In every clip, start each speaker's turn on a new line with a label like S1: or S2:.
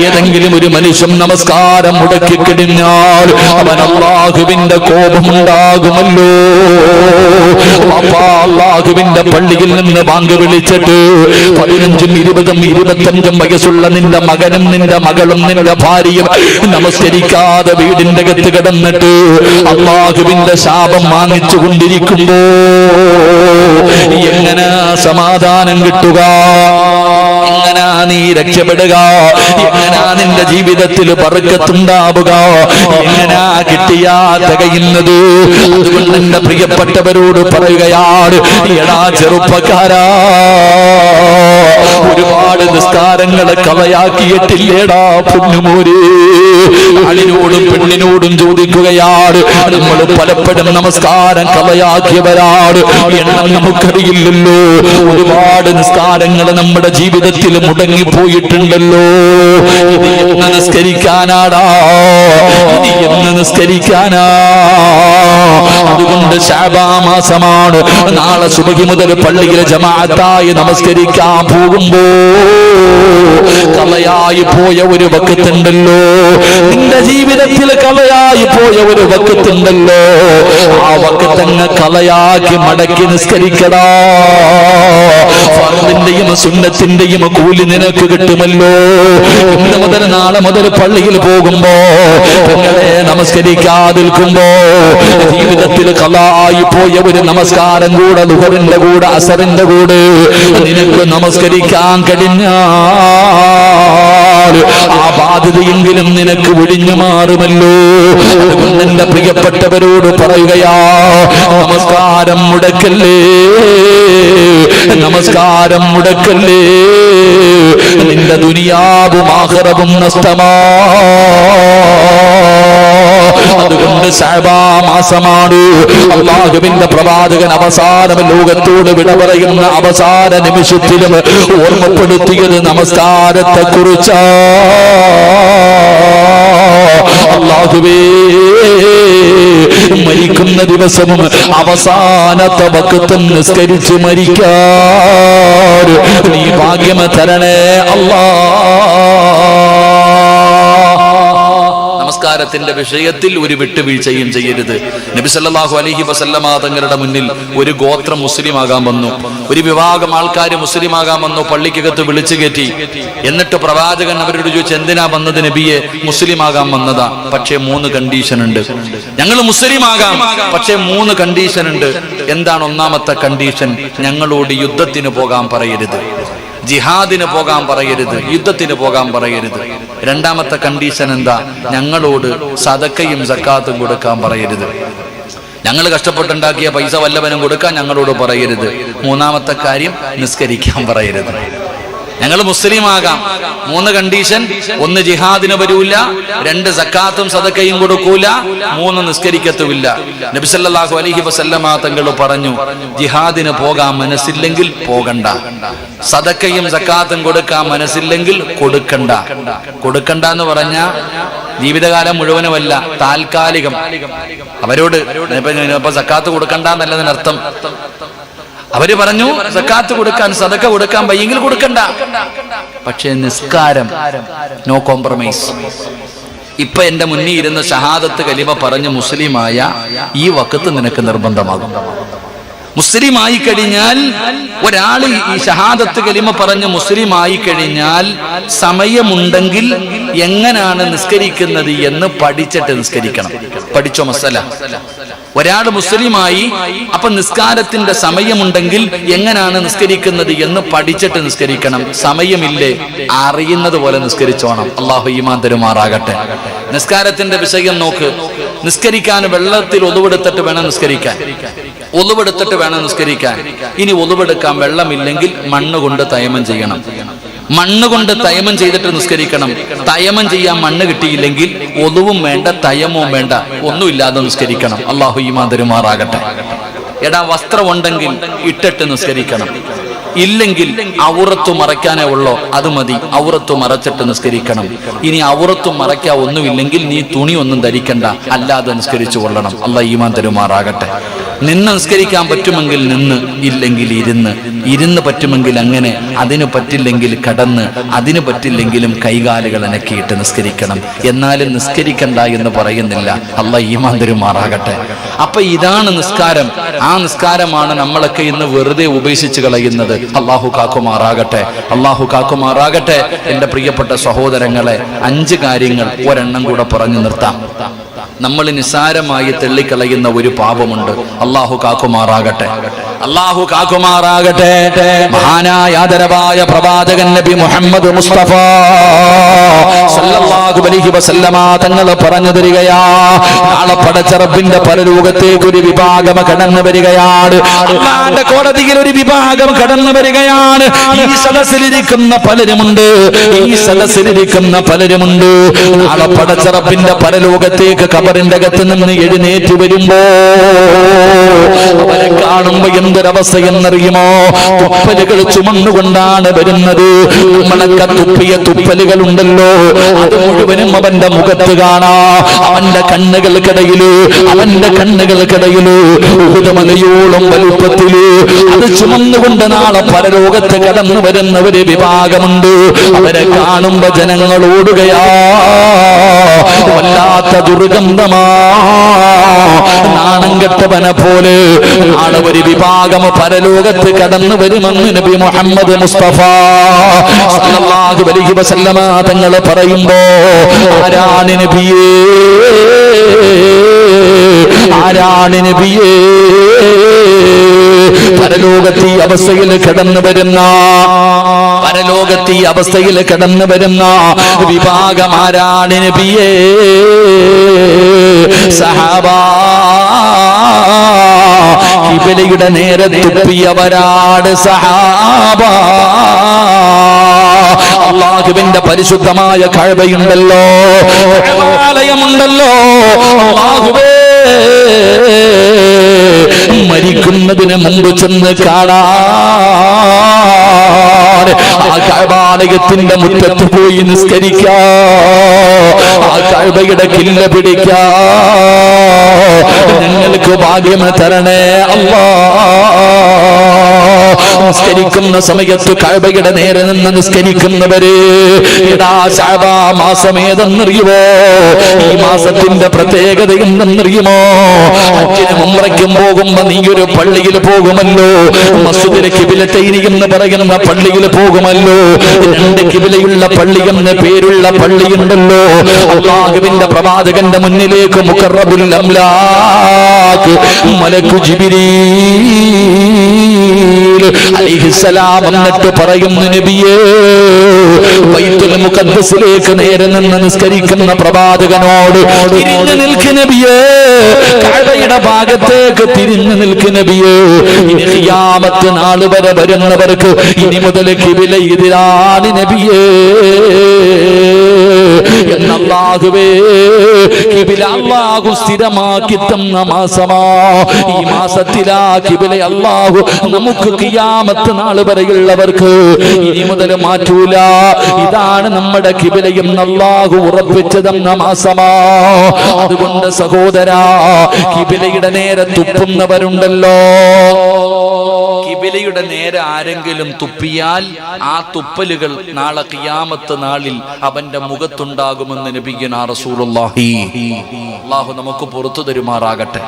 S1: ഏതെങ്കിലും ഒരു മനുഷ്യൻ നമസ്കാരം മുടക്കി അവൻ അള്ളാഹുവിന്റെ കോപമുണ്ടാകുമല്ലോ. അള്ളാഹുവിന്റെ പള്ളിയിൽ നിന്ന് ബാങ്ക് വിളിച്ചിട്ട് പതിനഞ്ചും ഇരുപതും ഇരുപത്തഞ്ചും വയസ്സുള്ള നിന്റെ മകനും നിന്റെ മകളും നിന്റെ ഭാര്യയും നമസ്കരിക്കാതെ വീടിന്റെ അകത്ത് കിടന്നിട്ട് അള്ളാഹുവിന്റെ ശാപം വാങ്ങിച്ചു കൊണ്ടിരിക്കുമ്പോ എങ്ങനെ സമാധാനം കിട്ടുക? എങ്ങനാ നീ രക്ഷപ്പെടുക. എങ്ങനാ നിന്റെ ജീവിതത്തിൽ പറക്കത്തുണ്ടാവുക എങ്ങനാ കിട്ടിയാ തികയുന്നത് അതുകൊണ്ട് എന്റെ പ്രിയപ്പെട്ടവരോട് പറയുകയാണ് എടാ ചെറുപ്പക്കാരാ ഒരുപാട് നിസ്കാരങ്ങളെ കളയാക്കിയിട്ടില്ലേടാ പൊന്നുമോരെ. ആളിനോടും പെണ്ണിനോടും ചോദിക്കുകയാണ് നമ്മൾ പലപ്പോഴും നമസ്കാരം കളയാക്കിയവരാണ്. എണ്ണം നമുക്കറിയില്ലല്ലോ. ഒരുപാട് നിസ്കാരങ്ങൾ നമ്മുടെ ജീവിതത്തിൽ മുടങ്ങിപ്പോയിട്ടുണ്ടല്ലോ. നമസ്കരിക്കാനാടാ നമസ്കരിക്കാനാ അതുകൊണ്ട് മാസമാണ് നാളെ സുബഹി മുതൽ പള്ളിയിലെ ജമാഅത്തായി നമസ്കരിക്കാൻ പോകുമ്പോ കളയായി പോയ ഒരു വക്കത്തുണ്ടല്ലോ. നിന്റെ ജീവിതത്തിൽ കളയായി പോയ ഒരു വക്കത്തുണ്ടല്ലോ. ആ വക്കത്തങ്ങ് കളയാക്കി മടക്കി നിസ്കരിക്കടാ. ഫർദിന്റെയും സുന്നത്തിന്റെയും കൂലി നിനക്ക് കിട്ടുമല്ലോ. മുതൽ നാളെ മുതൽ പള്ളിയിൽ പോകുമ്പോ നിങ്ങളെ നമസ്കരിക്കാതിരിക്കുമ്പോ ജീവിതത്തിൽ കലായി പോയ ഒരു നമസ്കാരം കൂടെ ദുഹറിന്റെ കൂടെ അസറിന്റെ കൂടെ നിനക്ക് നമസ്കരിക്കാൻ കഴിഞ്ഞ ആ ബാധ്യതയെങ്കിലും നിനക്ക് ഒഴിഞ്ഞു മാറുമല്ലോ. അതുകൊണ്ട് എന്റെ പ്രിയപ്പെട്ടവരോട് പറയുകയാ നമസ്കാരം മുടക്കല്ലേ നമസ്കാരം മുടക്കല്ലേ. നിന്റെ ദുനിയാവും ആഹ്റവും നഷ്ടമാ? അതുകൊണ്ട് മാസമാണ്. അള്ളാഹുവിന്റെ പ്രവാചകൻ അവസാനം ലോകത്തോട് വിട പറയുന്ന അവസാന നിമിഷത്തിലും ഓർമ്മപ്പെടുത്തിയത് നമസ്കാരത്തെ കുറിച്ചാ അള്ളാഹുവേ മരിക്കുന്ന ദിവസവും അവസാനത്തെ വക്കത്തും നിസ്കരിച്ച് മരിക്കാൻ നീ ഭാഗ്യം തരണേ അല്ലാ നമസ്കാരത്തിന്റെ വിഷയത്തിൽ ഒരു വിട്ടുവീഴ്ചയും ചെയ്യരുത്. നബി സല്ലല്ലാഹു അലൈഹി വസല്ലമ തങ്ങളുടെ മുന്നിൽ ഒരു ഗോത്രം മുസ്ലിം ആകാൻ വന്നു. ഒരു വിഭാഗം ആൾക്കാർ മുസ്ലിം ആകാൻ വന്നു പള്ളിക്കകത്ത് വിളിച്ചു കയറ്റി. എന്നിട്ട് പ്രവാചകൻ അവരോട് ചോദിച്ചു എന്തിനാ വന്നത് നബിയെ? മുസ്ലിം ആകാൻ വന്നതാ. പക്ഷേ മൂന്ന് കണ്ടീഷൻ ഉണ്ട്. ഞങ്ങൾ മുസ്ലിം ആകാം പക്ഷേ മൂന്ന് കണ്ടീഷൻ ഉണ്ട്. എന്താണ് ഒന്നാമത്തെ കണ്ടീഷൻ ഞങ്ങളോട് യുദ്ധത്തിന് പോകാൻ പറയരുത്. ജിഹാദിന് പോകാൻ പറയരുത് യുദ്ധത്തിന് പോകാൻ പറയരുത്. രണ്ടാമത്തെ കണ്ടീഷൻ എന്താ? ഞങ്ങളോട് സതക്കയും സക്കാത്തും കൊടുക്കാൻ പറയരുത്. ഞങ്ങൾ കഷ്ടപ്പെട്ടുണ്ടാക്കിയ പൈസ വല്ലവനും കൊടുക്കാൻ ഞങ്ങളോട് പറയരുത്. മൂന്നാമത്തെ കാര്യം നിസ്കരിക്കാൻ പറയരുത്. ഞങ്ങൾ മുസ്ലിം ആകാം മൂന്ന് കണ്ടീഷൻ ഒന്ന് ജിഹാദിന് വരൂല രണ്ട് സക്കാത്തും സദക്കയും കൊടുക്കൂല മൂന്ന് നിസ്കരിക്കത്തുമില്ല. നബിസല്ലാഹു അലഹി വസല്ലമ തങ്ങൾ പറഞ്ഞു ജിഹാദിന് പോകാൻ മനസ്സില്ലെങ്കിൽ പോകണ്ട. സദക്കയും സക്കാത്തും കൊടുക്കാൻ മനസ്സില്ലെങ്കിൽ കൊടുക്കണ്ട. കൊടുക്കണ്ട എന്ന് പറഞ്ഞ ജീവിതകാലം മുഴുവനുമല്ല താൽക്കാലികം. അവരോട് സക്കാത്ത് കൊടുക്കണ്ട എന്നല്ലതിനർത്ഥം അവർ പറഞ്ഞു സക്കാത്ത് കൊടുക്കാൻ സദക്ക കൊടുക്കാൻ വയ്യെങ്കിൽ കൊടുക്കണ്ട. പക്ഷേ നിസ്കാരം നോ കോംപ്രമൈസ് ഇപ്പൊ എന്റെ മുന്നിൽ ഇരുന്ന ഷഹാദത്ത് കലിമ പറഞ്ഞ മുസ്ലിമായ ഈ വക്കത്ത് നിനക്ക് നിർബന്ധമാകും. മുസ്ലിം ആയി കഴിഞ്ഞാൽ ഒരാൾ ഈ ഷഹാദത്ത് കലിമ പറഞ്ഞ് മുസ്ലിം ആയി കഴിഞ്ഞാൽ സമയമുണ്ടെങ്കിൽ എങ്ങനെയാണ് നിസ്കരിക്കുന്നത് എന്ന് പഠിച്ചിട്ട് നിസ്കരിക്കണം. പഠിച്ചോ മസല? ഒരാൾ മുസ്ലിമായി അപ്പൊ നിസ്കാരത്തിന്റെ സമയമുണ്ടെങ്കിൽ എങ്ങനെയാണ് നിസ്കരിക്കുന്നത് എന്ന് പഠിച്ചിട്ട് നിസ്കരിക്കണം. സമയമില്ലേ? അറിയുന്നത് പോലെ നിസ്കരിച്ചോണം. അള്ളാഹു ഈമാൻ തരുമാറാകട്ടെ. നിസ്കാരത്തിന്റെ വിഷയം നോക്ക്. നിസ്കരിക്കാൻ വെള്ളത്തിൽ ഒതുവെടുത്തിട്ട് വേണം നിസ്കരിക്കാൻ. ഒതുവെടുത്തിട്ട് വേണം നിസ്കരിക്കാൻ. ഇനി ഒതുവെടുക്കാൻ വെള്ളമില്ലെങ്കിൽ മണ്ണ് കൊണ്ട് തയമം ചെയ്യണം. മണ്ണ് കൊണ്ട് തയമം ചെയ്തിട്ട് നിസ്കരിക്കണം. തയമം ചെയ്യാൻ മണ്ണ് കിട്ടിയില്ലെങ്കിൽ ഒതുവും വേണ്ട തയമവും വേണ്ട ഒന്നുമില്ലാതെ നിസ്കരിക്കണം. അള്ളാഹു ഈ മാതിരിമാറാകട്ടെ എടാ വസ്ത്രമുണ്ടെങ്കിൽ ഇട്ടിട്ട് നിസ്കരിക്കണം. ഇല്ലെങ്കിൽ ഔറത്തു മറയ്ക്കാനേ ഉള്ളോ അത് മതി. ഔറത്തു മറച്ചിട്ട് നിസ്കരിക്കണം. ഇനി ഔറത്തു മറയ്ക്കാൻ ഒന്നുമില്ലെങ്കിൽ നീ തുണി ഒന്നും ധരിക്കണ്ട. അല്ലാതെ നിസ്കരിച്ചു കൊള്ളണം. അല്ല ഈമാൻ തരുമാറാകട്ടെ. നിന്ന് നിസ്കരിക്കാൻ പറ്റുമെങ്കിൽ നിന്ന് ഇല്ലെങ്കിൽ ഇരുന്ന്. ഇരുന്ന് പറ്റുമെങ്കിൽ അങ്ങനെ അതിന് പറ്റില്ലെങ്കിൽ കടന്ന് അതിന് പറ്റില്ലെങ്കിലും കൈകാലുകൾ അനക്കിയിട്ട് നിസ്കരിക്കണം. എന്നാലും നിസ്കരിക്കണ്ട എന്ന് പറയുന്നില്ല. അല്ല ഈമാന്തരുമാറാകട്ടെ അപ്പൊ ഇതാണ് നിസ്കാരം. ആ നിസ്കാരമാണ് നമ്മളൊക്കെ ഇന്ന് വെറുതെ ഉപേക്ഷിച്ച് കളയുന്നത്. അള്ളാഹു കാക്കുമാറാകട്ടെ. അള്ളാഹു കാക്കുമാറാകട്ടെ. എന്റെ പ്രിയപ്പെട്ട സഹോദരങ്ങളെ അഞ്ച് കാര്യങ്ങൾ ഒരെണ്ണം കൂടെ പറഞ്ഞു നിർത്താം. നമ്മൾ നിസാരമായി തെള്ളിക്കളയുന്ന ഒരു പാപമുണ്ട്. അള്ളാഹു കാക്കുമാറാകട്ടെ. അള്ളാഹു കാക്കുമാറാകട്ടെ. മഹാനായ ആദരവായ പ്രവാചകൻ നബി മുഹമ്മദ് മുസ്തഫ സല്ലല്ലാഹു അലൈഹി വസല്ലമ തങ്ങൾ പറഞ്ഞു തരികയാ. നാളെ പടച്ചറപ്പിന്റെ പരലോകത്തേക്ക് ഒരു വിഭാഗം കടന്നു വരികയാണ്. അള്ളാന്റെ കോടതിയിൽ ഒരു വിഭാഗം കടന്നു വരികയാണ്. ഈ സദസ്സിലിരിക്കുന്ന പലരുമുണ്ട്. ഈ സദസ്സിലിരിക്കുന്ന പലരുമുണ്ട്. നാളെ പടച്ചറപ്പിന്റെ പരലോകത്തേക്ക് കബറിന്റെ അകത്ത് നിന്ന് എഴുന്നേറ്റ് വരുമ്പോ അവരെ കാണുമ്പോ എന്തൊരവസ്ഥ എന്നറിയുമോ തുപ്പലുകൾ ചുമന്നുകൊണ്ടാണ് വരുന്നത്. നമ്മളൊക്കെ തുപ്പിയ തുപ്പലുകൾ ഉണ്ടല്ലോ അത് മുഴുവനും അവന്റെ മുഖത്ത് കാണാ. അവന്റെ കണ്ണുകൾക്കിടയിൽ അവന്റെ കണ്ണുകൾക്കിടയിൽ ഉഹുദമലയോളം വലുപ്പത്തിൽ. അത് ചുമന്നുകൊണ്ട് നാളെ പരലോകത്ത് കടന്നു വരുന്ന ഒരു വിഭാഗമുണ്ട്. അവരെ കാണുമ്പോ ജനങ്ങൾ ഓടുകയാ. വല്ലാത്ത ദുർഗന്ധമാ നാണം കെട്ടവനെ പോലെ നാളെ ഒരു വിഭാഗം പരലോകത്ത് കടന്നു വരുമെന്ന് നബി മുഹമ്മദ് മുസ്തഫ സല്ലല്ലാഹു അലൈഹി വസല്ലമ തങ്ങൾ പറയുമ്പോ ആരാണ് നബിയേ? ആരാണ് നബിയേ? പരലോകത്തി അവസ്ഥയിൽ കിടന്നു വരുന്ന. പരലോകത്തി അവസ്ഥയിൽ കിടന്നു വരുന്ന വിഭാഗമാരാണ് നബിയേ? സഹാബാ. കിബിലയുടെ നേരെ തുപ്പിയവരാട് സഹാബ. അള്ളാഹുവിന്റെ പരിശുദ്ധമായ കഴവയുണ്ടല്ലോ. ആലയമുണ്ടല്ലോ അള്ളാഹുവേ. മരിക്കുന്നതിന് മുമ്പ് ചെന്ന് കാണാൻ ആ മുറ്റത്ത് പോയി നിസ്കരിക്കാ. ആ കില്ല പിടിക്കാ. ഞങ്ങൾക്ക് ഭാഗ്യം തരണേ അല്ലാ. നിസ്കരിക്കുന്ന സമയത്ത് കഴബയുടെ നേരെ നിന്ന് നിസ്കരിക്കുന്നവര് ഇടാ ഏതെന്നറിയുമോ? ഈ മാസത്തിന്റെ പ്രത്യേകത എന്തെന്നറിയുമോ അച്ഛനും മുമ്പ്രയ്ക്കും പോകുമ്പോ നീ ഒരു പള്ളിയിൽ പോകുമല്ലോ? മസ്ജിദിലെ കിബിലത്തൈനി എന്ന് പറയുന്ന പള്ളിയിൽ പോകുമല്ലോ? രണ്ട് കിബിലയുള്ള പള്ളി എന്ന പേരുള്ള പള്ളിയുണ്ടല്ലോ അള്ളാഹുവിന്റെ പ്രവാചകന്റെ മുന്നിലേക്ക് മുഖറബുൽ അംലാക്ക് മലക്കു ജിബിരീൽ അലിഹിസലാം എന്നിട്ട് പറയുന്നു നബിയേ ബൈത്തുൽ മുഖദ്ദസിലേക്ക് നേരെ നിന്ന് നിസ്കരിക്കുന്ന പ്രവാചകനോട് തിരിഞ്ഞു നിൽക്ക് നബിയേ കഅബയുടെ ഭാഗത്തേക്ക് തിരിഞ്ഞു നിൽക്ക് നബിയേ. ഇനി ഖിയാമത്ത് നാൾ വരെ വരുന്നവർക്ക് ഇനി മുതൽ കിവില ഇതിലാണ് നബിയേ. എന്നല്ലാഹുവേ കിബില അല്ലാഹു സ്ഥിരമാക്കി തന്ന മാസമാ. ഈ മാസത്തിലാ കിബില അല്ലാഹു നമുക്ക് കിയാമത്ത് നാൾ വരെയുള്ളവർക്ക് ഇനി മുതൽ മാറ്റൂല. ഇതാണ് നമ്മുടെ കിബിലയും നല്ലാഹു അല്ലാഹു ഉറപ്പിച്ചു തന്ന മാസമാ. അതുകൊണ്ട് സഹോദരാ കിബിലയുടെ നേരെ തുപ്പുന്നവരുണ്ടല്ലോ. കിബിലയുടെ നേരെ ആരെങ്കിലും തുപ്പിയാൽ ആ തുപ്പലുകൾ നാളെ കിയാമത്ത് നാളിൽ അവന്റെ മുഖത്തുണ്ടാകുമെന്ന് നബിഗന റസൂലുള്ളാഹി. അള്ളാഹു നമുക്ക് പുറത്തു തരുമാറാകട്ടെ.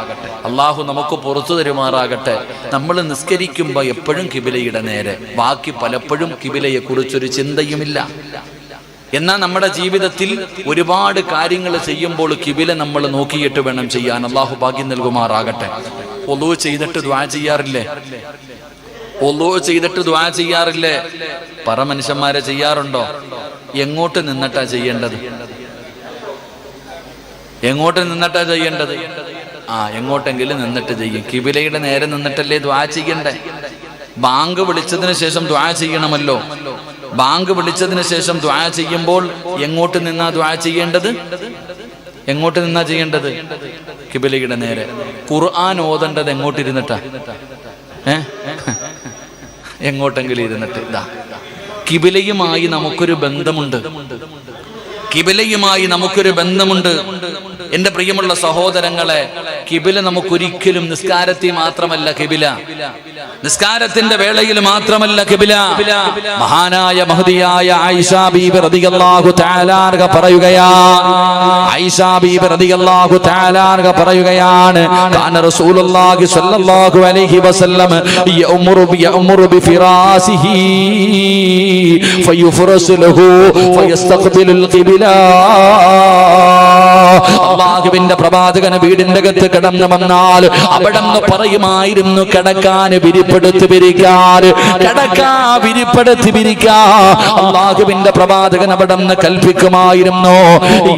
S1: അള്ളാഹു നമുക്ക് പുറത്തു തരുമാറാകട്ടെ. നമ്മൾ നിസ്കരിക്കുമ്പോൾ എപ്പോഴും കിബിലയുടെ നേരെ. ബാക്കി പലപ്പോഴും കിബിലയെ കുറിച്ചൊരു ചിന്തയുമില്ല. എന്നാൽ നമ്മുടെ ജീവിതത്തിൽ ഒരുപാട് കാര്യങ്ങൾ ചെയ്യുമ്പോൾ കിബില നമ്മൾ നോക്കിയിട്ട് വേണം ചെയ്യാൻ. അള്ളാഹു ഭാഗ്യം നൽകുമാറാകട്ടെ. ഒലു ചെയ്തിട്ട് ദ്വാ ചെയ്യാറില്ലേ? ഒലു ചെയ്തിട്ട് ദ്വാ ചെയ്യാറില്ലേ? പറ മനുഷ്യന്മാരെ ചെയ്യാറുണ്ടോ? എങ്ങോട്ട് നിന്നിട്ടാ ചെയ്യേണ്ടത്? എങ്ങോട്ട് നിന്നിട്ടാ ചെയ്യേണ്ടത്? ആ എങ്ങോട്ടെങ്കിലും നിന്നിട്ട് ചെയ്യും. കിബിലയുടെ നേരെ നിന്നിട്ടല്ലേ ദ്വാ ചെയ്യണ്ടേ? ബാങ്ക് വിളിച്ചതിന് ശേഷം ദ്വാ ചെയ്യണമല്ലോ. ബാങ്ക് വിളിച്ചതിന് ശേഷം ദ്വാ ചെയ്യുമ്പോൾ എങ്ങോട്ട് നിന്നാ ദ്വാ ചെയ്യേണ്ടത്? എങ്ങോട്ട് നിന്നാ ചെയ്യേണ്ടത്? കിബിലയുടെ നേരെ. ഖുർആൻ ഓതേണ്ടത് എങ്ങോട്ടിരുന്നിട്ടാ ഏ? എങ്ങോട്ടെങ്കിലും ഇരുന്നിട്ട്. ഇതാ കിബിലയുമായി നമുക്കൊരു ബന്ധമുണ്ട്. കിബിലയുമായി നമുക്കൊരു ബന്ധമുണ്ട്. എന്റെ പ്രിയമുള്ള സഹോദരങ്ങളെ കിബില നമുക്കൊരിക്കലും നിസ്കാരത്തിൽ മാത്രമല്ല കിബില. നിസ്കാരത്തിന്റെ വേളയിൽ മാത്രമല്ല കിബില. മഹാനായ മഹതിയായ ആയിഷ ബീബി റളിയല്ലാഹു തആലാർക പറയുകയാ റളിയല്ലാഹു തആലാർക പറയുകയാണ്. കാന റസൂലുള്ളാഹി സ്വല്ലല്ലാഹു അലൈഹി വസല്ലം യഉമറു യഅമുറു ബിഫിറാസിഹി ഫയുഫറസു ലഹു ഫയസ്തഖ്ബിലുൽ ഖിബല അള്ളാഹുവിന്റെ പ്രവാചകൻ വീടിന്റെ അകത്ത് കിടന്നു വന്നാൽ അവിടെ നിന്ന് പറയുമായിരുന്നു കിടക്കാൻ വിരിപ്പെടുത്തി വിരിക്കാൻ കിടക്കാ വിരിപ്പെടുത്തി വിരിക്കാ അള്ളാഹുവിന്റെ പ്രവാചകൻ അവിടെ നിന്ന് കൽപ്പിക്കുമായിരുന്നു.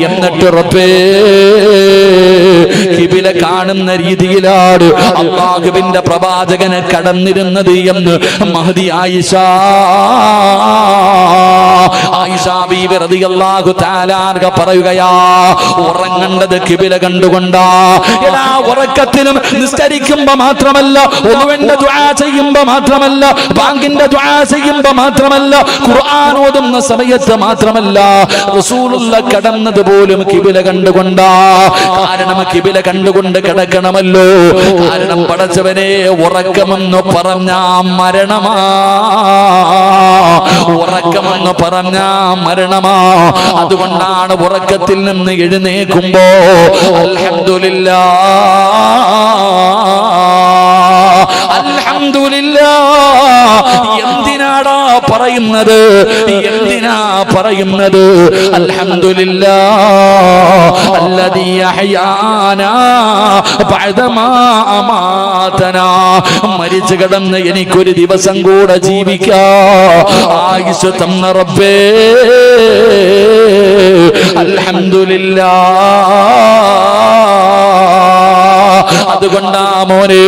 S1: എന്നിട്ട് ഉറപ്പേ കിബില കാണുന്ന രീതിയിലാണ് അള്ളാഹുവിന്റെ പ്രവാചകനെ കടന്നിരുന്നത് എന്ന് മഹതി ആയിഷ പറയുകയാ ഉറങ്ങേണ്ടത് കിബില കണ്ടുകൊണ്ടാ. എടാ ഉറക്കത്തിലും നിസ്കരിക്കുമ്പോ മാത്രമല്ല ഒന്നുവെന്റെ ദുആ ചെയ്യുമ്പോ മാത്രമല്ല ബാങ്കിന്റെ ദുആ ചെയ്യുമ്പോ മാത്രമല്ല ഖുർആൻ ഓതുന്ന സമയത്ത് മാത്രമല്ല റസൂലുള്ള കടന്നത് പോലും കിബില കണ്ടുകൊണ്ടാ. കാരണം കിബില കണ്ടുകൊണ്ട് കിടക്കണമല്ലോ. കാരണം പടച്ചവനെ ഉറക്കമെന്ന് പറഞ്ഞ മരണമാ. ഉറക്കമെന്ന് പറഞ്ഞ മരണമാ. അതുകൊണ്ടാണ് ഉറക്കത്തിൽ നിന്ന് എഴുന്നേക്കുമ്പോ അൽഹംദുലില്ലാ. പറയുന്നത്? എന്തിനാ പറയുന്നത്? അൽഹംദുലില്ലാ ബഅദമാ മരിച്ചു കിടന്ന് എനിക്കൊരു ദിവസം കൂടെ ജീവിക്കാ. ആയുസ് തന്ന റബ്ബേ അൽഹംദുലില്ലാ. മോനെ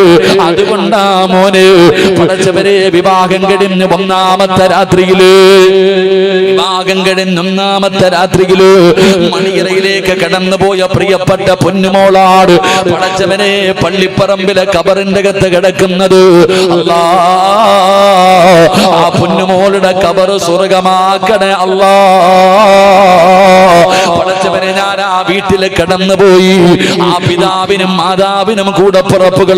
S1: അതുകൊണ്ടാ മോനെ പടച്ചവരെ വിവാഹം കഴിഞ്ഞ് ഒന്നാമത്തെ രാത്രിയിൽ വിവാഹം കഴിഞ്ഞ് ഒന്നാമത്തെ രാത്രിയിൽ മണിയറയിലേക്ക് കടന്നുപോയ പ്രിയപ്പെട്ട പൊന്നുമോളാട് പടച്ചവനെ പള്ളിപ്പറമ്പിലെ കബറിന്റെ അകത്ത് കിടക്കുന്നത്. അല്ലാ ആ പൊന്നുമോളുടെ കബറ് സ്വർഗമാക്കണേ അല്ലാ. പടച്ചവനെ ഞാൻ ആ വീട്ടിൽ കടന്നുപോയി. ആ പിതാവിനും മാതാവിനും കൂടെ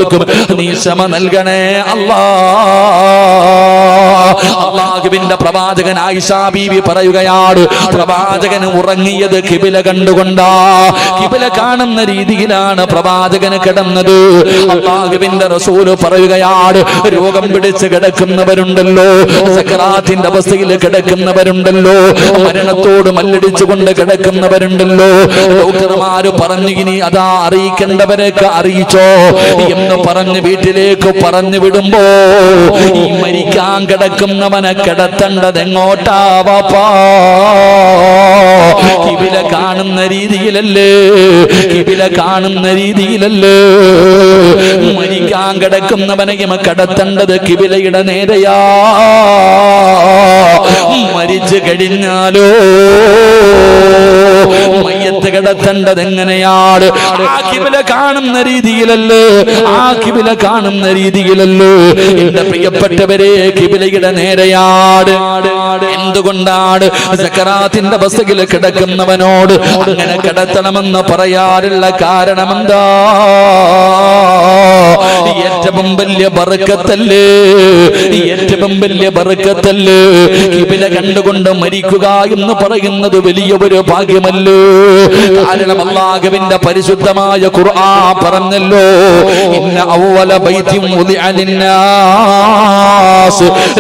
S1: പുറപ്പുകൾക്കും നീ ക്ഷമ നൽകണേ. അല്ലാ. അള്ളാഹുവിന്റെ പ്രവാചകൻ ആയിഷാ ബീവി പറയുകയാണ് പ്രവാചകൻ ഉറങ്ങിയത് കിബില കണ്ടുകൊണ്ടാ. കിബില കാണുന്ന രീതിയിലാണ് പ്രവാചകന് കിടന്നത്. അള്ളാഹുവിന്റെ റസൂൽ പറയുകയാണ് രോഗം പിടിച്ച് കിടക്കുന്നവരുണ്ടല്ലോ സക്കറാത്തിന്റെ അവസ്ഥയിൽ കിടക്കുന്നവരുണ്ടല്ലോ മരണത്തോട് മല്ലടിച്ചുകൊണ്ട് കിടക്കുന്നവരുണ്ടല്ലോ. ഡോക്ടർമാര് പറഞ്ഞു ഇനി അതാ അറിയിക്കേണ്ടവരൊക്കെ അറിയിച്ചോ. എന്ന് പറഞ്ഞ് വീട്ടിലേക്ക് പറഞ്ഞു വിടുമ്പോ ഈ മരിക്കാൻ കിടക്കുന്നവനെ കിടത്തേണ്ടത് എങ്ങോട്ടാവാപ്പാ കിബില കാണുന്ന രീതിയിലല്ലേ? കിബില കാണുന്ന രീതിയിലല്ലേ? മരിക്കാൻ കിടക്കുന്നവനെയും കിടത്തേണ്ടത് കിബിലയുടെ നേരെയാ. മരിച്ചു കഴിഞ്ഞാലോ മയ്യത്ത് കിടത്തേണ്ടത് എങ്ങനെയാണ്? ആ കാണുന്ന രീതിയിലല്ലോ? ആ കിബില കാണുന്ന രീതിയിലല്ലോ? എന്റെ പ്രിയപ്പെട്ടവരെ കിബിലയുടെ നേരെയാട്. എന്തുകൊണ്ടാണ് സക്കറാത്തിന്റെ ബസ്സിൽ കിടക്കുന്നവനോട് അങ്ങനെ കിടത്തണമെന്ന് പറയാറുള്ള കാരണമെന്താ? ഏറ്റവും വലിയ ബറുക്കത്തല്ലേ ഏറ്റവും വലിയ ബറുക്കത്തല്ലേ കിബില കണ്ടുകൊണ്ട് മരിക്കുക എന്ന് പറയുന്നത് വലിയ ഒരു ഭാഗ്യമല്ലേ? കാരണം അള്ളാഹുവിന്റെ പരിശുദ്ധമായ ഖുർആൻ പറഞ്ഞല്ലോ ഇന്ന അവല ബൈത്യം ലിന്നാസ്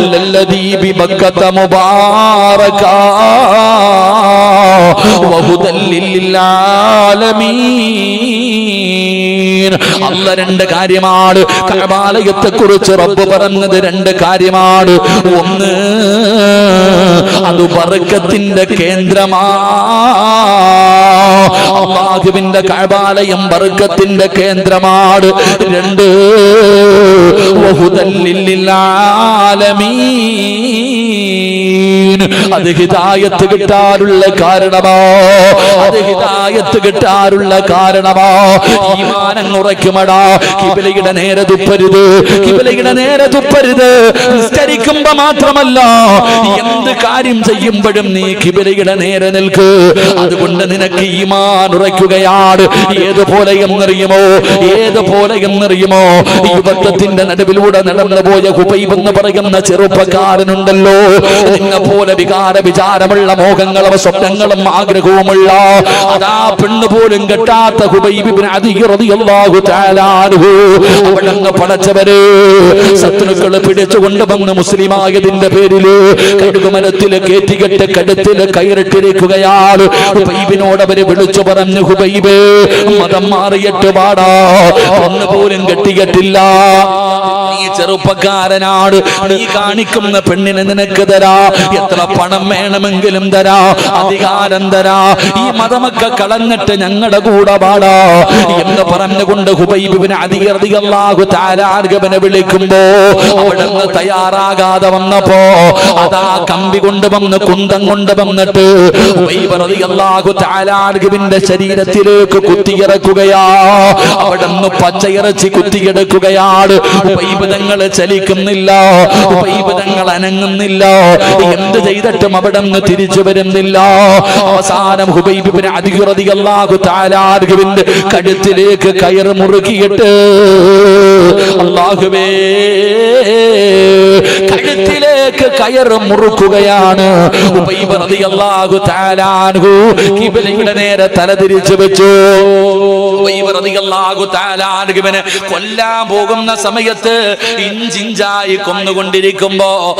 S1: ലല്ലദീ ബിബക്കത മുബാറക വഹുദൽ ആലമീൻ അല്ല രണ്ട് കാര്യമാണ് കഅബാലയത്തെ കുറിച്ച് റബ്ബ് പറഞ്ഞത് രണ്ട് കാര്യമാണ് ഒന്ന് അത് വർഗത്തിന്റെ കേന്ദ്രമാ അള്ളാഹുവിന്റെ കഅബാലയം വർഗത്തിന്റെ കേന്ദ്രമാണ്. രണ്ട് അത് ഹിതായത്ത് കിട്ടാനുള്ള കാരണമോ? അത് ഹിതായത്ത് കിട്ടാറുള്ള കാരണമോ? ഈമാനം ഉറയ്ക്കുമടാ. കിബിലയുടെ നേരെ തുപ്പരുത്. കിബിലയുടെ നേരെ തുപ്പരുത്. നിസ്കരിക്കുമ്പോ മാത്രമല്ല എന്ത് കാര്യം ചെയ്യുമ്പോഴും നീ കിബിലയുടെ നേരെ നിൽക്ക്. അതുകൊണ്ട് നിനക്ക് ഈമാൻ ഉറയ്ക്കുകയാണ് ഏതുപോലെ എന്നറിയുമോ? ഏതുപോലെ എന്നറിയുമോ? ഈ യുവത്വത്തിന്റെ നടുവിലൂടെ നടന്നുപോയ ഹുബൈബ് എന്ന് പറയുന്ന ചെറുപ്പക്കാരനുണ്ടല്ലോ. നിന്നെ പോലെ വികാര വിചാരമുള്ള മോഹങ്ങളും സ്വപ്നങ്ങളും ആഗ്രഹവുമുള്ള അതാ പെണ്ണ് പോലും കെട്ടാത്ത അവിടങ്ങ് പടച്ചവര് ശത്രുക്കൾ പിടിച്ചുകൊണ്ട് വന്ന് മുസ്ലിമായതിന്റെ പേരിൽ കടുകുമരത്തിൽ കയറ്റികെട്ട് കടുത്തിൽ കയറിട്ടിരിക്കുകയാണ്. ഹുബൈബിനോട് അവർ വിളിച്ചു പറഞ്ഞു ഹുബൈബ് മതം മാറിയിട്ട് പാടാ ഒന്ന് പോലും കെട്ടിയിട്ടില്ല നീ ചെറുപ്പക്കാരനാണ് നീ കാണിക്കുന്ന പെണ്ണിനെ നിനക്ക് തരാ. എത്ര പണം വേണമെങ്കിലും തരാ. അധികാരം തരാ. ഈ മതമൊക്കെ കളഞ്ഞിട്ട് ഞങ്ങളുടെ കൂടെ പാടാ എന്ന് പറഞ്ഞുകൊണ്ട് ഹുബൈബിനെ അധികൃതികളാകു താരാർഗവനെ വിളിക്കുമ്പോ അവിടുന്ന് തയ്യാറാകാതെ വന്നപ്പോ അതാ കമ്പി കൊണ്ടുവന്ന് കുന്തം കൊണ്ടുവന്നിട്ട് ഹുബൈബ് താലാർഗവിന്റെ ശരീരത്തിലേക്ക് കുത്തിയിറക്കുകയാ. അവിടെ നിന്ന് പച്ചയിറച്ചി കുത്തിയെടുക്കുകയാണ്. ഉപൈബിതങ്ങൾ ചലിക്കുന്നില്ല. ഉപൈബിതങ്ങൾ അനങ്ങുന്നില്ല. എന്ത് ചെയ്തിട്ടും അവിടെ നിന്ന് തിരിച്ചു വരുന്നില്ല. അവസാനം ഹുബൈബിന് അധികൃതികളാകു താലാർഗുവിന്റെ കഴുത്തിലേക്ക് കയറ് മുറുകിയിട്ട് അള്ളാഹുവേ കഴുത്തിലേക്ക് കയറ് മുറുക്കുകയാണ്. നേരെ തല തിരിച്ചു വെച്ചു. കൊല്ലാൻ പോകുന്ന സമയത്ത് ഇഞ്ചിഞ്ചായി കൊന്നുകൊണ്ടിരിക്കുമ്പോ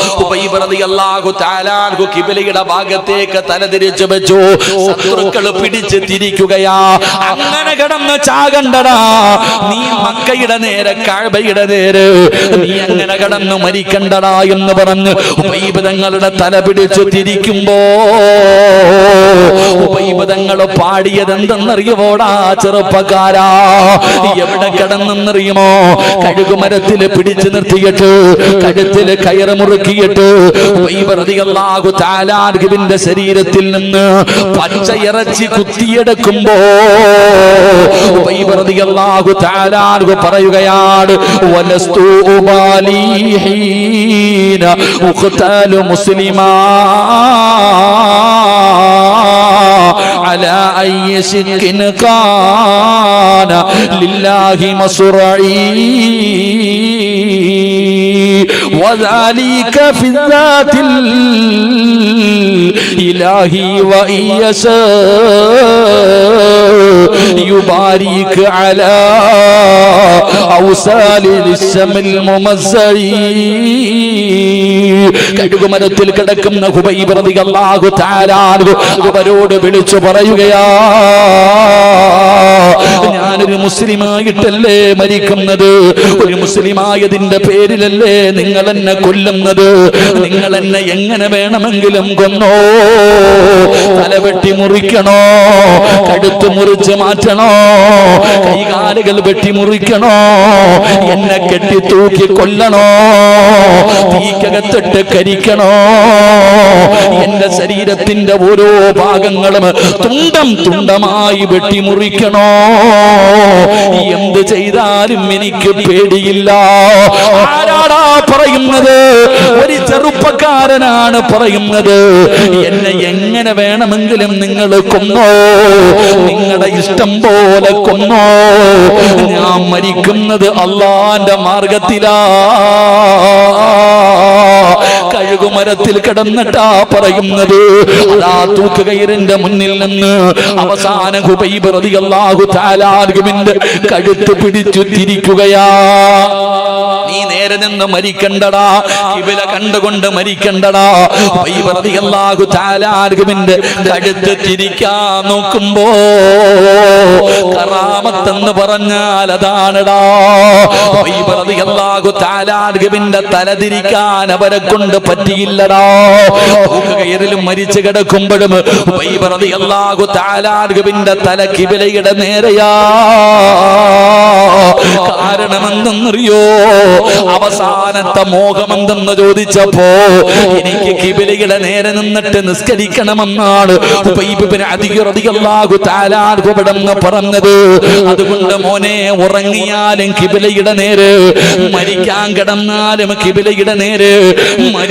S1: കിബിലയുടെ ഭാഗത്തേക്ക് തല തിരിച്ചു വെച്ചു. ശത്രുക്കൾ പിടിച്ച് തിരിക്കുകയാ. അങ്ങനെ കിടന്ന് ചാകണ്ടടാ. നീ മക്കയുടെ നേരെ കാഴ്ബയുടെ നേരെ. നീ അങ്ങനെ കിടന്ന് മരിക്കണ്ടടാ എന്ന് പറഞ്ഞ് ഉപൈബതങ്ങളുടെ തല പിടിച്ചു തിരിക്കുമ്പോ ഉപൈബതങ്ങൾ പാടിയത് എന്തെന്നറിയുമോടാ ചെറുപ്പക്കാരാ? എവിടെ കിടന്നെന്നറിയുമോ? കഴുകുമരത്തിൽ പിടിച്ചു നിർത്തിയിട്ട് കഴുത്തിൽ കയറ് മുറുക്കിയിട്ട് ഉപൈബറിയാകു താലാർഗുവിന്റെ ശരീരത്തിൽ നിന്ന് പച്ച ഇറച്ചി കുത്തിയെടുക്കുമ്പോ ഉപൈബറിയാകു താലാർഗു പറയുകയാണ് വലസ്തു حين أقتال مسلما على أي شك كان لله مصرعي. وذلك في الذات الإله وإن يشاء يبارك على أوسال الشمل الممزعي കടുകുമരത്തിൽ കിടക്കുന്ന ഹുബൈബ് റളിയല്ലാഹു തആല അൻഹു അവരോട് വിളിച്ചു പറയുകയാ ഞാനൊരു മുസ്ലിമായിട്ടല്ലേ മരിക്കുന്നത് ഒരു മുസ്ലിമായതിന്റെ പേരിലല്ലേ നിങ്ങൾ എന്നെ കൊല്ലുന്നത് നിങ്ങൾ എന്നെ എങ്ങനെ വേണമെങ്കിലും കൊന്നോ തലവെട്ടി മുറിക്കണോ? കടുത്ത് മുറിച്ച് മാറ്റണോ? കൈകാലുകൾ വെട്ടി മുറിക്കണോ? എന്നെ കെട്ടി തൂക്കി കൊല്ലണോ? തീക്കകത്തിട്ട് കരിക്കണോ? എന്റെ ശരീരത്തിന്റെ ഓരോ ഭാഗങ്ങളും തുണ്ടം തുണ്ടമായി വെട്ടി മുറിക്കണോ? എന്ത് ചെയ്താലും എനിക്ക് പേടിയില്ല. ആരാടാ പറയുന്നത്? ഒരു ചെറുപ്പക്കാരനാണ് പറയുന്നത്. എന്നെ എങ്ങനെ വേണമെങ്കിലും നിങ്ങൾ കൊന്നോ? നിങ്ങളുടെ ഇഷ്ടം പോലെ കൊന്നോ? ഞാൻ മരിക്കുന്നത് അള്ളാന്റെ മാർഗത്തിലാ. കഴുകുമരത്തിൽ കിടന്നിട്ടാ പറയുന്നത്. അതാ തൂക്കുകയറിന്റെ മുന്നിൽ നിന്ന് അവസാന ഹുബൈബ് റളിയല്ലാഹു താലാർഗുമിന്റെ കഴുത്ത് പിടിച്ചു തിരിക്കുകയാ. നീ നേരെ നിന്ന് മരിക്കണ്ടടാ. കിബില കണ്ടുകൊണ്ട് മരിക്കണ്ടടാ. തആല അൻഹുവിന്റെ കഴുത്ത് തിരിക്കാൻ നോക്കുമ്പോ കറാമത്തെന്ന് പറഞ്ഞാൽ അതാണടാ. തആല അൻഹുവിന്റെ തല തിരിക്കാൻ അവരെ കൊണ്ട് പറ്റിയില്ലടാ. കയറിലും മരിച്ചു കിടക്കുമ്പോഴും താലാർഗുവിന്റെ തല കിബിലയുടെ നേരെയാ. കാരണമെന്തെന്നറിയോ? അവസാനത്തെ മോഹമെന്തെന്ന് ചോദിച്ചപ്പോ എനിക്ക് കിബിലയുടെ നേരെ നിന്നിട്ട് നിസ്കരിക്കണമെന്നാണ് പറഞ്ഞത്. അതുകൊണ്ട് മോനെ ഉറങ്ങിയാലും കിബിലയുടെ നേര് മരിക്കാൻ കിടന്നാലും കിബിലയുടെ നേര്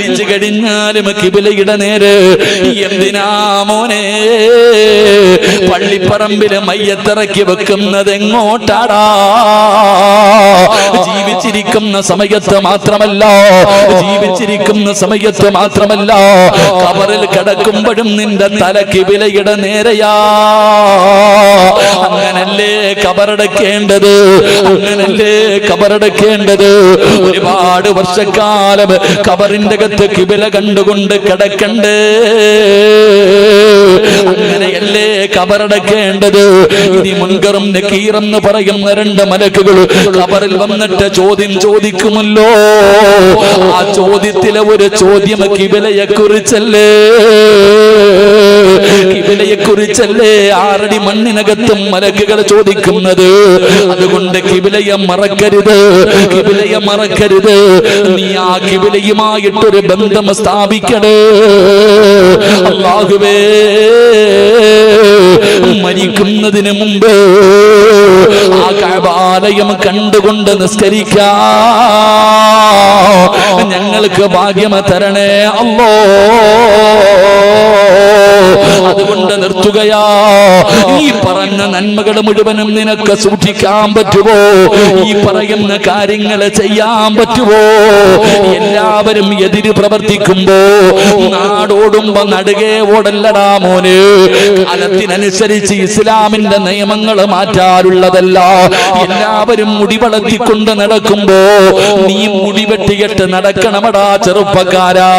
S1: മരിച്ചു കഴിഞ്ഞാലും കിബിലയുടെ നേര്. എന്തിനാ മോനെ? പള്ളിപ്പറമ്പിലെ മയ്യത്തിറക്കി വെക്കുന്നത് എങ്ങോട്ടാടാ? ജീവിച്ചിരിക്കുന്ന സമയത്ത് മാത്രമല്ല ജീവിച്ചിരിക്കുന്ന സമയത്ത് മാത്രമല്ല കവറിൽ കിടക്കുമ്പോഴും നിന്റെ തല കിബിലയുടെ നേരെയാ. അങ്ങനല്ലേ കബറടക്കേണ്ടത്? അങ്ങനല്ലേ കബറടക്കേണ്ടത്? ഒരുപാട് വർഷക്കാലം കബറിന്റെ അകത്ത് കിബില കണ്ടുകൊണ്ട് കിടക്കണ്ടേ. അങ്ങനെയല്ലേ കബറടക്കേണ്ടത് ഇനി മുൻകറും നക്കീറെന്ന് പറയുന്ന രണ്ട് മലക്കുകൾ കബറിൽ വന്നിട്ട് ചോദ്യം ചോദിക്കുമല്ലോ. ആ ചോദ്യത്തിലെ ഒരു ചോദ്യം കിബിലയെ കുറിച്ചല്ലേ കിബിലയെ കുറിച്ചല്ലേ ആറടി മണ്ണിനകത്തും മലക്കുകൾ ചോദിക്കുന്നത്? അതുകൊണ്ട് കിബിലയെ മറക്കരുത് കിബിലയെ മറക്കരുത്. നീ ആ കിബിലയുമായിട്ടൊരു ബന്ധം സ്ഥാപിക്കണേ. അല്ലാഹുവേ മരിക്കുന്നതിന് മുമ്പ് ആ കബാലയം കണ്ടുകൊണ്ട് നിസ്കരിക്കാ. ഞങ്ങൾക്ക് ഭാഗ്യമ തരണേ അല്ലോ. oh. അതുകൊണ്ട് നിർത്തുകയാ. ഈ പറഞ്ഞ നന്മകൾ മുഴുവനും നിനക്ക് സൂക്ഷിക്കാൻ പറ്റുമോ ഈ പറയുന്ന കാര്യങ്ങൾ ചെയ്യാൻ പറ്റുമോ എല്ലാവരും എതിര് പ്രവർത്തിക്കുമ്പോ നാടോടുമ്പോ നടുകെ ഓടല്ലടാ മോന്. കാലത്തിനനുസരിച്ച് ഇസ്ലാമിന്റെ നിയമങ്ങൾ മാറ്റാറുള്ളതല്ല. എല്ലാവരും മുടി വളർത്തിക്കൊണ്ട് നടക്കുമ്പോ നീ മുടി വെട്ടിയിട്ട് നടക്കണമടാ ചെറുപ്പക്കാരാ.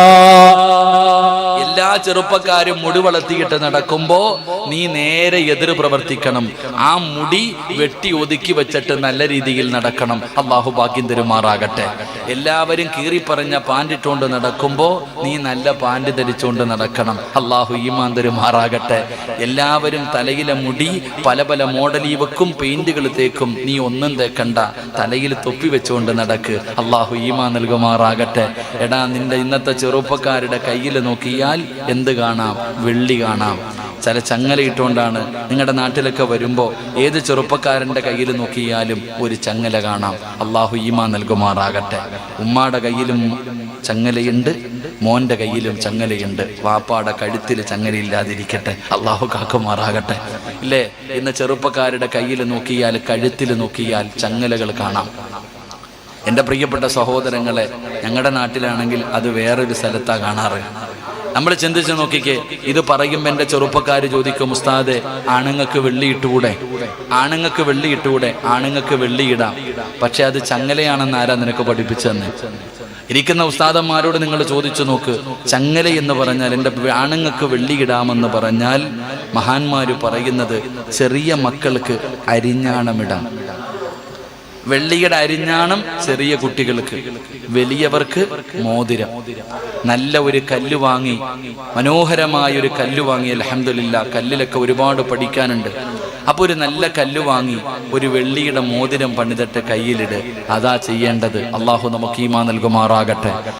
S1: എല്ലാ ചെറുപ്പക്കാരും മുടി വളർത്തിയിട്ട് നടക്കുമ്പോ നീ നേരെ എതിർ പ്രവർത്തിക്കണം. ആ മുടി വെട്ടി ഒതുക്കി വെച്ചിട്ട് നല്ല രീതിയിൽ നടക്കണം. അള്ളാഹു ഭാഗ്യം തരുമാറാകട്ടെ. എല്ലാവരും പറഞ്ഞ പാൻറിട്ടുകൊണ്ട് നടക്കുമ്പോ നീ നല്ല പാന്റ് ധരിച്ചുകൊണ്ട് നടക്കണം. അള്ളാഹു ഈമാൻ തരുമാറാകട്ടെ. എല്ലാവരും തലയിലെ മുടി പല പല മോഡലി വെക്കും പെയിന്റുകൾ തേക്കും. നീ ഒന്നും തേക്കണ്ട. തലയിൽ തൊപ്പി വെച്ചുകൊണ്ട് നടക്ക്. അള്ളാഹു ഈമാ നൽകുമാറാകട്ടെ. എടാ നിന്റെ ഇന്നത്തെ ചെറുപ്പക്കാരുടെ കയ്യിൽ നോക്കിയാൽ എന്ത് കാണാം? വെള്ളി കാണാം. ചില ചങ്ങല ഇട്ടുകൊണ്ടാണ് നിങ്ങളുടെ നാട്ടിലൊക്കെ വരുമ്പോൾ ഏത് ചെറുപ്പക്കാരന്റെ കയ്യിൽ നോക്കിയാലും ഒരു ചങ്ങല കാണാം. അള്ളാഹു ഈമാ നൽകുമാറാകട്ടെ. ഉമ്മാടെ കയ്യിലും ചങ്ങലയുണ്ട് മോന്റെ കയ്യിലും ചങ്ങലയുണ്ട്. വാപ്പാടെ കഴുത്തിൽ ചങ്ങലയില്ലാതിരിക്കട്ടെ. അള്ളാഹു കാക്കുമാറാകട്ടെ. ഇല്ലേ? ഇന്ന് ചെറുപ്പക്കാരുടെ കയ്യിൽ നോക്കിയാൽ കഴുത്തിൽ നോക്കിയാൽ ചങ്ങലകൾ കാണാം. എന്റെ പ്രിയപ്പെട്ട സഹോദരങ്ങളെ ഞങ്ങളുടെ നാട്ടിലാണെങ്കിൽ അത് വേറൊരു സ്ഥലത്താണ് കാണാറ്. നമ്മൾ ചിന്തിച്ച് നോക്കിക്കേ ഇത് പറയുമ്പോൾ എന്റെ ചെറുപ്പക്കാർ ചോദിക്കും ഉസ്താദെ ആണുങ്ങൾക്ക് വെള്ളിയിട്ടുകൂടെ? ആണുങ്ങൾക്ക് വെള്ളിയിട്ടുകൂടെ? ആണുങ്ങൾക്ക് വെള്ളിയിടാം. പക്ഷെ അത് ചങ്ങലയാണെന്ന് ആരാ നിനക്ക് പഠിപ്പിച്ചെന്ന്? ഇരിക്കുന്ന ഉസ്താദന്മാരോട് നിങ്ങൾ ചോദിച്ചു നോക്ക് ചങ്ങല എന്ന് പറഞ്ഞാൽ എന്റെ ആണുങ്ങൾക്ക് വെള്ളിയിടാമെന്ന് പറഞ്ഞാൽ മഹാന്മാർ പറയുന്നത് ചെറിയ മക്കൾക്ക് അരിഞ്ഞാണമിടാം. വെള്ളിയുടെ അരിഞ്ഞാണം ചെറിയ കുട്ടികൾക്ക്. വലിയവർക്ക് മോതിരം. നല്ല ഒരു കല്ല് വാങ്ങി മനോഹരമായ ഒരു കല്ല് വാങ്ങി. അലഹമില്ല കല്ലിലൊക്കെ ഒരുപാട് പഠിക്കാനുണ്ട്. അപ്പൊ ഒരു നല്ല കല്ല് വാങ്ങി ഒരു വെള്ളിയുടെ മോതിരം പണിതിട്ട് കയ്യിലിട്. അതാ ചെയ്യേണ്ടത്. അള്ളാഹു നമുക്ക് ഈമാ നൽകുമാറാകട്ടെ.